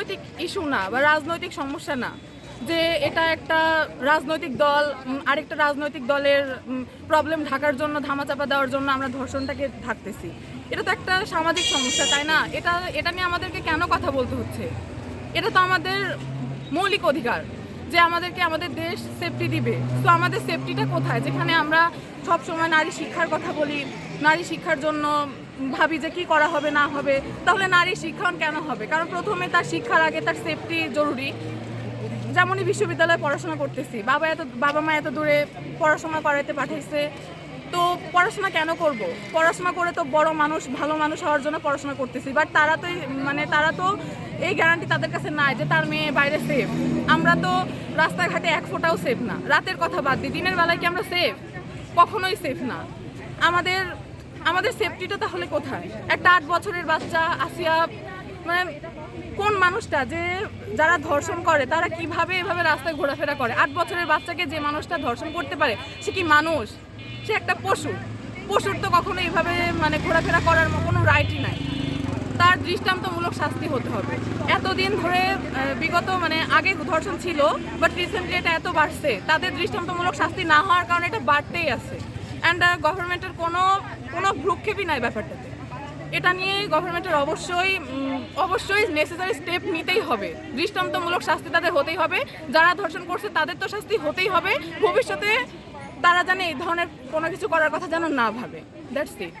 রাজনৈতিক ইস্যু না বা রাজনৈতিক সমস্যা না, যে এটা একটা রাজনৈতিক দল আরেকটা রাজনৈতিক দলের প্রবলেম ঢাকার জন্য, ধামাচাপা দেওয়ার জন্য আমরা ধর্ষণটাকে থাকতেছি এটা তো একটা সামাজিক সমস্যা, তাই না? এটা এটা নিয়ে আমাদেরকে কেন কথা বলতে হচ্ছে? এটা তো আমাদের মৌলিক অধিকার যে আমাদেরকে আমাদের দেশ সেফটি দিবে। তো আমাদের সেফটিটা কোথায়? যেখানে আমরা সব সময় নারী শিক্ষার কথা বলি, নারী শিক্ষার জন্য ভাবি যে কি করা হবে, না হবে, তাহলে নারী শিক্ষণ কেন হবে? কারণ প্রথমে তার শিক্ষার আগে তার সেফটি জরুরি। যেমনই বিশ্ববিদ্যালয়ে পড়াশোনা করতেছি, বাবা এত, বাবা মা এত দূরে পড়াশোনা করাইতে পাঠাইছে, তো পড়াশোনা কেন করব? পড়াশোনা করে তো বড় মানুষ, ভালো মানুষ হওয়ার জন্য পড়াশোনা করতেছি বাট তারা তো মানে তারা তো এই গ্যারান্টি তাদের কাছে নাই যে তার মেয়ে বাইরে সেফ আমরা তো রাস্তাঘাটে এক ফোঁটাও সেফ না। রাতের কথা বাদ দিই, দিনের বেলায় কি আমরা সেফ কখনোই সেফ না। আমাদের আমাদের সেফটিটা তাহলে কোথায়? একটা আট বছরের বাচ্চা, আসিয়া মানে কোন মানুষটা? যে যারা ধর্ষণ করে, তারা কীভাবে এভাবে রাস্তায় ঘোরাফেরা করে? আট বছরের বাচ্চাকে যে মানুষটা ধর্ষণ করতে পারে, সে কি মানুষ? সে একটা পশু। পশুর তো কখনো এইভাবে মানে ঘোরাফেরা করার কোনো রাইটই নাই। তার দৃষ্টান্তমূলক শাস্তি হতে হবে। এতদিন ধরে বিগত মানে আগে ধর্ষণ ছিল বাট রিসেন্টলি এটা এত বাড়ছে। তাদের দৃষ্টান্তমূলক শাস্তি না হওয়ার কারণে এটা বাড়তেই আছে। অ্যান্ড গভর্নমেন্টের কোনো কোনো ভ্রুক্ষেপই নাই ব্যাপারটাতে। এটা নিয়ে গভর্নমেন্টের অবশ্যই অবশ্যই নেসেসারি স্টেপ নিতেই হবে। দৃষ্টান্তমূলক শাস্তি তাদের হতেই হবে। যারা ধর্ষণ করছে তাদের তো শাস্তি হতেই হবে। ভবিষ্যতে তারা জানে এই ধরনের কোনো কিছু করার কথা যেন না ভাবে। That's it